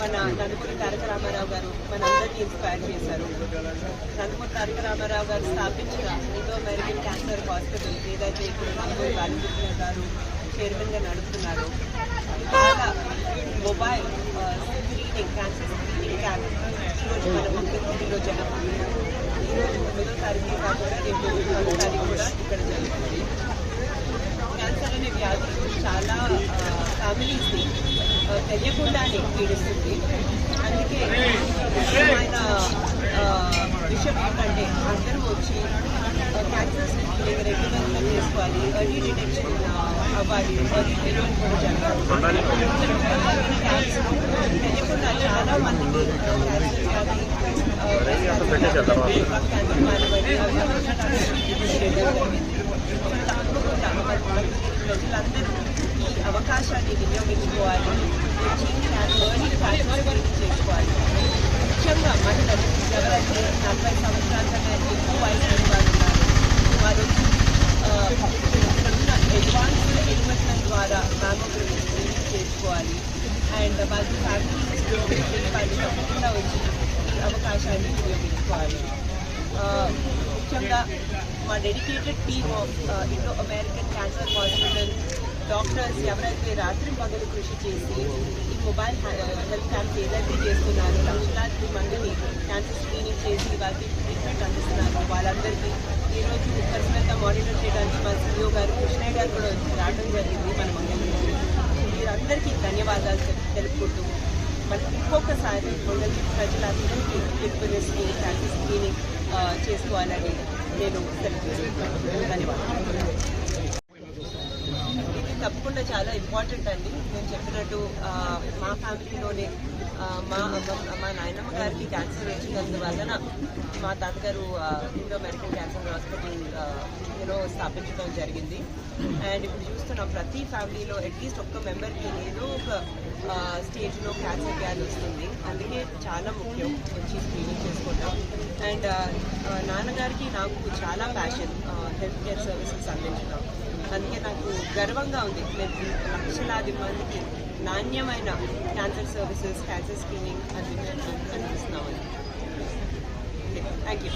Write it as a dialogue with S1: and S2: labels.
S1: మన నందమూరి తారక రామారావు గారు మనందరినీ ఇన్స్పైర్ చేశారు. నందమూరి తారక రామారావు గారు స్థాపించిన ఇండో అమెరికన్ క్యాన్సర్ హాస్పిటల్ ఏదైతే ఇప్పుడు నందమూరి బాలకృష్ణ గారు చైర్మన్గా నడుపుతున్నారు mobile screening cancer screening camp ఈరోజు మన మంగళగిరిలో జరుగుతుంది ఈరోజు తొమ్మిదో తారీఖు కాకుండా రేపు పదో తారీఖు కూడా ఇక్కడ జరుగుతుంది. క్యాన్సర్ అనే వ్యాధులు చాలా ఫ్యామిలీస్ని తెలియకుండానే పీడిస్తుంది అందుకే ముఖ్యమైన విషయం ఏంటంటే అందరూ వచ్చి క్యాన్సర్ స్క్రీనింగ్ రెగ్యులర్గా చేసుకోవాలి ఎర్లీ డిటెక్షన్ అవ్వాలి ఎర్లీ ట్రీట్మెంట్ కూడా జరగాలి తెలియకుండా చాలా మందికి క్యాన్సర్ ప్రజలందరూ ఈ అవకాశాన్ని వినియోగించుకోవాలి ఎర్లీ చేసుకోవాలి ముఖ్యంగా మహిళలు ఎవరైతే నలభై సంవత్సరాల కన్నా ఎక్కువ వయసు వారు ఉన్నారు వారు ఇక్కడున్న అడ్వాన్స్ ద్వారా మ్యామోగ్రఫీ చేసుకోవాలి అండ్ వాళ్ళ ఫ్యామిలీ వాళ్ళు తప్పకుండా వచ్చి ఈ అవకాశాన్ని వినియోగించుకోవాలి ముఖ్యంగా మా dedicated team of Indo American cancer hospital doctors ఎవరైతే రాత్రి పగలు కృషి చేసి ఈ మొబైల్ హెల్త్ క్యాంప్ ఏదైతే చేస్తున్నారో లక్షలాది మందిని క్యాన్సర్ స్క్రీనింగ్ చేసి వాళ్ళకి ట్రీట్మెంట్ అందిస్తున్నారు. వాళ్ళందరికీ ఈరోజు పర్సనల్గా మానిటర్ చేయడానికి మా సీఓ గారు కృష్ణయ్య గారు కూడా రావడం జరిగింది మన మంగళగిరి మీరందరికీ ధన్యవాదాలు తెలుపుకుంటూ మరి ఇంకొకసారి మంగళగిరి ప్రజలందరికీ పిలుపునిస్తూ క్యాన్సర్ స్క్రీనింగ్ చేసుకోవాలని నేను తెలుపుతున్నాను ధన్యవాదాలు. తప్పకుండా చాలా ఇంపార్టెంట్ అండి. నేను చెప్పినట్టు మా ఫ్యామిలీలోనే మా అమ్మ- మా నాయనమ్మ గారికి క్యాన్సర్ వచ్చినందువలన మా తాతగారు Indo American cancer hospital you know స్థాపించడం జరిగింది. అండ్ ఇప్పుడు చూస్తున్నాం ప్రతి ఫ్యామిలీలో అట్లీస్ట్ ఒక్క మెంబర్కి ఏదో ఒక స్టేజ్లో క్యాన్సర్ వ్యాధి వస్తుంది. అందుకే చాలా ముఖ్యం వచ్చి స్క్రీనింగ్ చేసుకోవడం అండ్ నాన్నగారికి నాకు చాలా ప్యాషన్ హెల్త్ కేర్ సర్వీసెస్ అందించడం అందుకే నాకు గర్వంగా ఉంది. నేను లక్షలాది మందికి నాణ్యమైన క్యాన్సర్ సర్వీసెస్ క్యాన్సర్ స్క్రీనింగ్ అందించడం అందిస్తున్నామని థ్యాంక్ యూ